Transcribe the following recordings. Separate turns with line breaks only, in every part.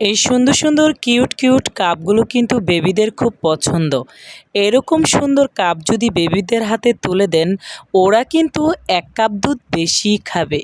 এই সুন্দর সুন্দর কিউট কিউট কাপগুলো কিন্তু বেবিদের খুব পছন্দ। এরকম সুন্দর কাপ যদি বেবিদের হাতে তুলে দেন, ওরা কিন্তু এক কাপ দুধ বেশি খাবে।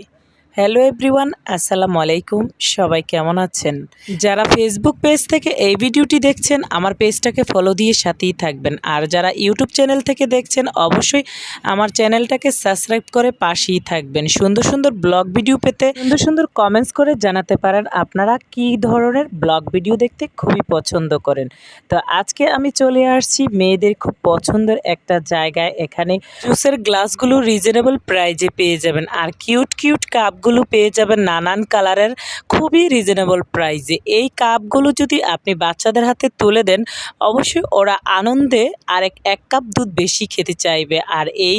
হ্যালো এভরিওয়ান আসসালামু আলাইকুম। সবাই কেমন আছেন? যারা ফেসবুক পেজ থেকে এই ভিডিওটি দেখছেন, আমার পেজটাকে ফলো দিয়ে সাথেই থাকবেন। আর যারা ইউটিউব চ্যানেল থেকে দেখছেন, অবশ্যই আমার চ্যানেলটাকে সাবস্ক্রাইব করে পাশেই থাকবেন। সুন্দর সুন্দর ব্লগ ভিডিও পেতে সুন্দর সুন্দর কমেন্টস করে জানাতে পারেন আপনারা কী ধরনের ব্লগ ভিডিও দেখতে খুবই পছন্দ করেন। তো আজকে আমি চলে আসছি মেয়েদের খুব পছন্দের একটা জায়গায়। এখানে জুসের গ্লাসগুলো রিজনেবল প্রাইজে পেয়ে যাবেন। আর কিউট কিউট কাপগুলো পেয়ে যাবেন নানান কালারের, খুবই রিজনেবল প্রাইজে এই কাপগুলো যদি আপনি বাচ্চাদের হাতে তুলে দেন, অবশ্যই ওরা আনন্দে আরেক এক কাপ দুধ বেশি খেতে চাইবে। আর এই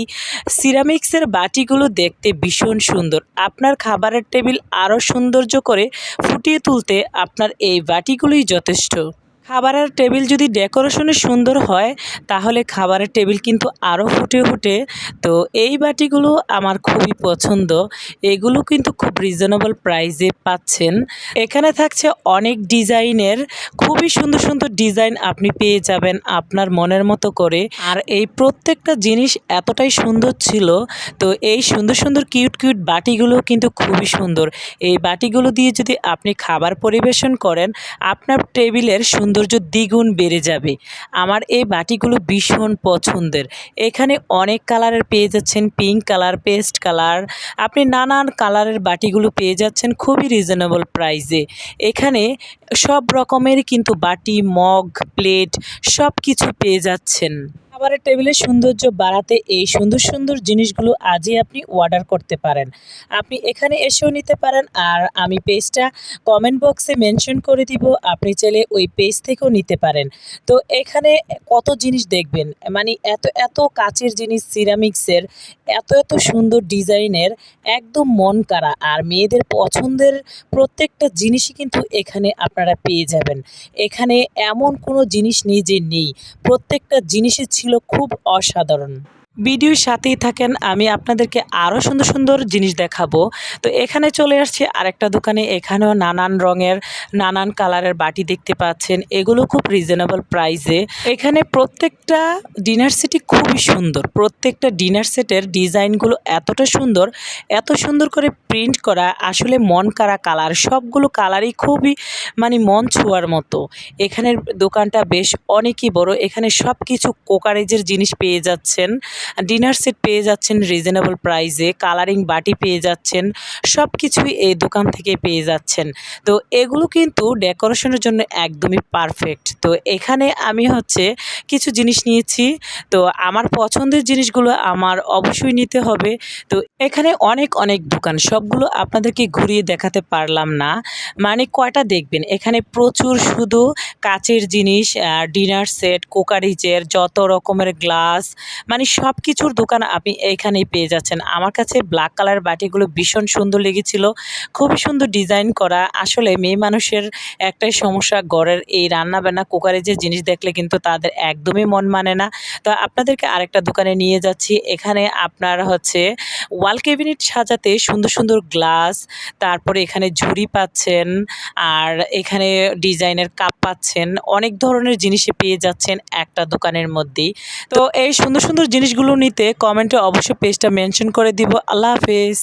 সিরামিক্সের বাটিগুলো দেখতে ভীষণ সুন্দর। আপনার খাবারের টেবিল আরও সৌন্দর্য করে ফুটিয়ে তুলতে আপনার এই বাটিগুলোই যথেষ্ট। খাবারের টেবিল যদি ডেকোরেশনে সুন্দর হয়, তাহলে খাবারের টেবিল কিন্তু আরও ফুটে ফুটে তো এই বাটিগুলো আমার খুবই পছন্দ। এগুলো কিন্তু খুব রিজনেবল প্রাইসে পাচ্ছেন। এখানে থাকছে অনেক ডিজাইনের, খুবই সুন্দর সুন্দর ডিজাইন আপনি পেয়ে যাবেন আপনার মনের মতো করে। আর এই প্রত্যেকটা জিনিস এতটাই সুন্দর ছিল, তো এই সুন্দর সুন্দর কিউট কিউট বাটিগুলো কিন্তু খুবই সুন্দর। এই বাটিগুলো দিয়ে যদি আপনি খাবার পরিবেশন করেন, আপনার টেবিলের সৌন্দর্য দ্বিগুণ বেড়ে যাবে। আমার এই বাটিগুলো ভীষণ পছন্দের। এখানে অনেক কালারের পেয়ে যাচ্ছেন পিঙ্ক কালার পেস্ট কালার আপনি নানান কালারের বাটিগুলো পেয়ে যাচ্ছেন খুবই রিজনেবল প্রাইসে এখানে সব রকমের কিন্তু বাটি, মগ প্লেট সব কিছু পেয়ে যাচ্ছেন। খাবারের টেবিলের সৌন্দর্য বাড়াতে এই সুন্দর সুন্দর জিনিসগুলো আজই আপনি অর্ডার করতে পারেন। আপনি এখানে এসেও নিতে পারেন আর আমি পেজটা কমেন্ট বক্সে মেনশন করে দিব, আপনি চাইলে ওই পেজ থেকেও নিতে পারেন। তো এখানে কত জিনিস দেখবেন? মানে এত এত কাচের জিনিস সিরামিক্সের এত এত সুন্দর ডিজাইনের, একদম মন কারা আর মেয়েদের পছন্দের প্রত্যেকটা জিনিসই কিন্তু এখানে আপনারা পেয়ে যাবেন। এখানে এমন কোনো জিনিস যে নেই। প্রত্যেকটা জিনিসই ছিল খুব অসাধারণ। ভিডিওর সাথেই থাকেন, আমি আপনাদেরকে আরও সুন্দর সুন্দর জিনিস দেখাবো। তো এখানে চলে আসছি আরেকটা দোকানে, এখানেও নানান রঙের, নানান কালারের বাটি দেখতে পাচ্ছেন, এগুলো খুব রিজনেবল প্রাইসে এখানে প্রত্যেকটা ডিনার সেটই খুবই সুন্দর, প্রত্যেকটা ডিনার সেটের ডিজাইনগুলো এতটা সুন্দর, এত সুন্দর করে প্রিন্ট করা, আসলে মন কারা কালার, সবগুলো কালারই খুবই মানে মন ছোঁয়ার মতো। এখানের দোকানটা বেশ অনেকই বড়, এখানে সব কিছু কোকারেজের জিনিস পেয়ে যাচ্ছেন। ডিনার সেট পেয়ে যাচ্ছেন রিজনেবল প্রাইসে কালারিং বাটি পেয়ে যাচ্ছেন সব কিছুই এই দোকান থেকে পেয়ে যাচ্ছেন। তো এগুলো কিন্তু ডেকোরেশনের জন্য একদমই পারফেক্ট তো এখানে আমি হচ্ছে কিছু জিনিস নিয়েছি, তো আমার পছন্দের জিনিসগুলো আমার অবশ্যই নিতে হবে। তো এখানে অনেক অনেক দোকান। সবগুলো আপনাদেরকে ঘুরিয়ে দেখাতে পারলাম না। মানে কয়টা দেখবেন? এখানে প্রচুর শুধু কাচের জিনিস ডিনার সেট কোকারিজের যত রকমের গ্লাস মানে সব কিছুর দোকান আপনি এইখানেই পেয়ে যাচ্ছেন। আমার কাছে ব্ল্যাক কালার বাটিগুলো ভীষণ সুন্দর লেগেছিল। খুবই সুন্দর ডিজাইন করা। আসলে মেয়ে মানুষের একটাই সমস্যা ঘরের এই রান্না বান্না কুকারেজের জিনিস দেখলে কিন্তু তাদের একদমই মন মানে না। তো আপনাদেরকে আরেকটা দোকানে নিয়ে যাচ্ছি। এখানে আপনার হচ্ছে ওয়াল ক্যাবিনেট সাজাতে সুন্দর সুন্দর গ্লাস, তারপরে এখানে ঝুড়ি পাচ্ছেন, আর এখানে ডিজাইনের কাপ পাচ্ছেন, অনেক ধরনের জিনিসই পেয়ে যাচ্ছেন একটা দোকানের মধ্যেই। তো এই সুন্দর সুন্দর জিনিসগুলো নিতে কমেন্টে অবশ্যই পেজটা মেনশন করে দিব। আল্লাহ হাফেজ।